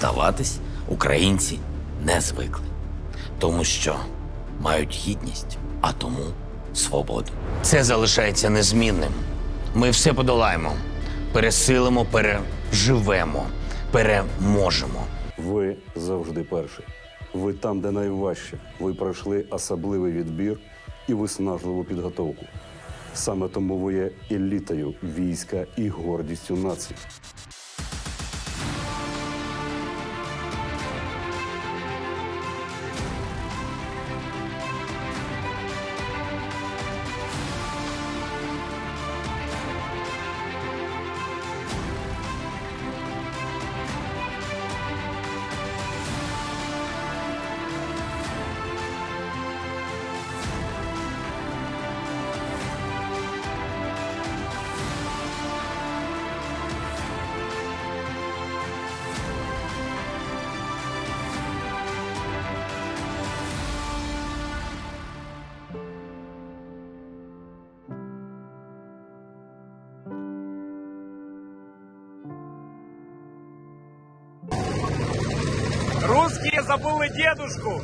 Здаватись українці не звикли, тому що мають гідність, а тому свободу. Це залишається незмінним. Ми все подолаємо, пересилимо, переживемо, переможемо. Ви завжди перші. Ви там, де найважче. Ви пройшли особливий відбір і виснажливу підготовку. Саме тому ви є елітою війська і гордістю нації. Русские забыли дедушку.